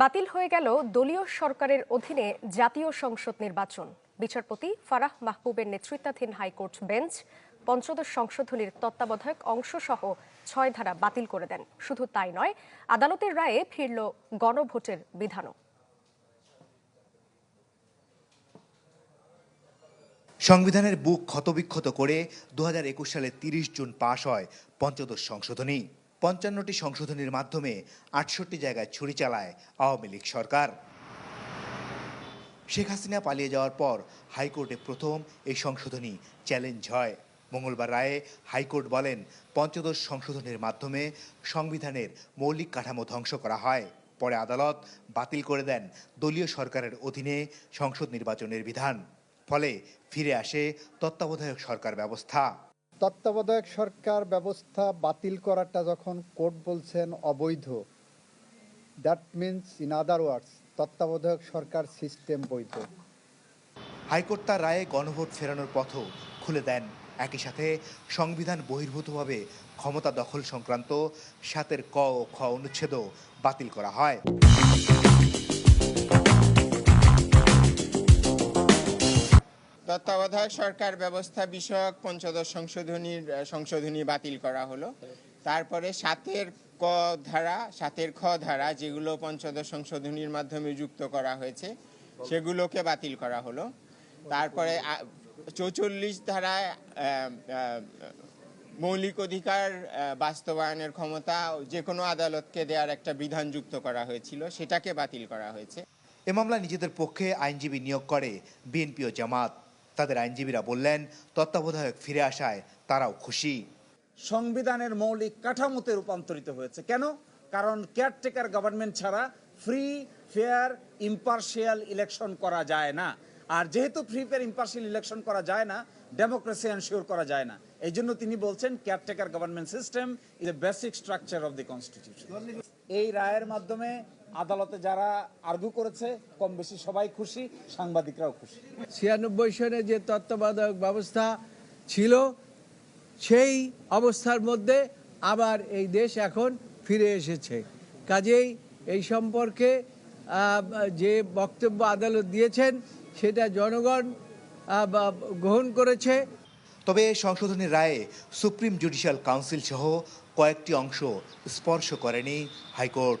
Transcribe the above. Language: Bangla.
বাতিল হয়ে গেল দলীয় সরকারের অধীনে জাতীয় সংসদ নির্বাচন। বিচারপতি ফারাহ মাহবুবের নেতৃত্বাধীন হাইকোর্ট বেঞ্চ পঞ্চদশ সংশোধনীর তত্ত্বাবধায়ক অংশসহ ছয় ধারা বাতিল করে দেন। শুধু তাই নয়, আদালতের রায়ে ফিরল গণভোটের বিধানও। সংবিধানের বুক ক্ষতবিক্ষত করে দু হাজার একুশ সালে তিরিশ জুন পাশ হয় পঞ্চদশ সংশোধনী। পঞ্চান্নটি সংশোধনীর মাধ্যমে আটষট্টি জায়গায় ছুরি চালায় আওয়ামী লীগ সরকার। শেখ হাসিনা পালিয়ে যাওয়ার পর হাইকোর্টে প্রথম এই সংশোধনী চ্যালেঞ্জ হয়। মঙ্গলবার রায়ে হাইকোর্ট বলেন, পঞ্চদশ সংশোধনের মাধ্যমে সংবিধানের মৌলিক কাঠামো ধ্বংস করা হয়। পরে আদালত বাতিল করে দেন দলীয় সরকারের অধীনে সংসদ নির্বাচনের বিধান। ফলে ফিরে আসে তত্ত্বাবধায়ক সরকার ব্যবস্থা। তত্ত্বাবধায়ক সরকার ব্যবস্থা বাতিল করাটা যখন কোর্ট বলছেন অবৈধ that means in other words তত্ত্বাবধায়ক সরকার সিস্টেম বৈধ। হাইকোর্ট তার রায়ে গণভোট ফেরানোর পথও খুলে দেন। একই সাথে সংবিধান বহির্ভূতভাবে ক্ষমতা দখল সংক্রান্ত সাতের ক ও খ অনুচ্ছেদও বাতিল করা হয়। তত্ত্বাবধায়ক সরকার ব্যবস্থা বিষয়ক পঞ্চদশ সংশোধনীর সংশোধনী বাতিল করা হলো। তারপরে সাতের ক ধারা, সাতের খ ধারা যেগুলো পঞ্চদশ সংশোধনীর মাধ্যমে যুক্ত করা হয়েছে, সেগুলোকে বাতিল করা হলো। তারপরে চৌচল্লিশ ধারায় মৌলিক অধিকার বাস্তবায়নের ক্ষমতা যে কোনো আদালতকে দেওয়ার একটা বিধান যুক্ত করা হয়েছিল, সেটাকে বাতিল করা হয়েছে। এ মামলা নিজেদের পক্ষে আইনজীবী নিয়োগ করে বিএনপি ও জামাত। তাদের আইনজীবীরা বললেন, তত্ত্বাবধায়ক ফিরে আসায় তারাও খুশি। সংবিধানের মৌলিক কাঠামোতে রূপান্তরিত হয়েছে। কেন? কারণ কেয়ারটেকার গভর্নমেন্ট ছাড়া ফ্রি ফেয়ার ইম্পার্শিয়াল ইলেকশন করা যায় না। আর যেহেতু ফ্রি ফেয়ার ইম্পার্শিয়াল ইলেকশন করা যায় না ডেমোক্রেসি এনশিওর করা যায় না। এই জন্য তিনি বলছেন caretaker government system is a basic structure of the constitution এই রায়ের মাধ্যমে আদালতে যারা আর্গু করেছে কম বেশি সবাই খুশি সাংবাদিকরাও খুশি। ছিয়ানব্বই সনে যে তত্ত্বাবধায়ক ব্যবস্থা ছিল সেই অবস্থার মধ্যে আবার এই দেশ এখন ফিরে এসেছে। কাজেই এই সম্পর্কে যে বক্তব্য আদালত দিয়েছেন সেটা জনগণ বা- গ্রহণ করেছে। তবে এই সংশোধনীর রায়ে সুপ্রিম জুডিশিয়াল কাউন্সিল সহ কয়েকটি অংশ স্পর্শ করেনি high court.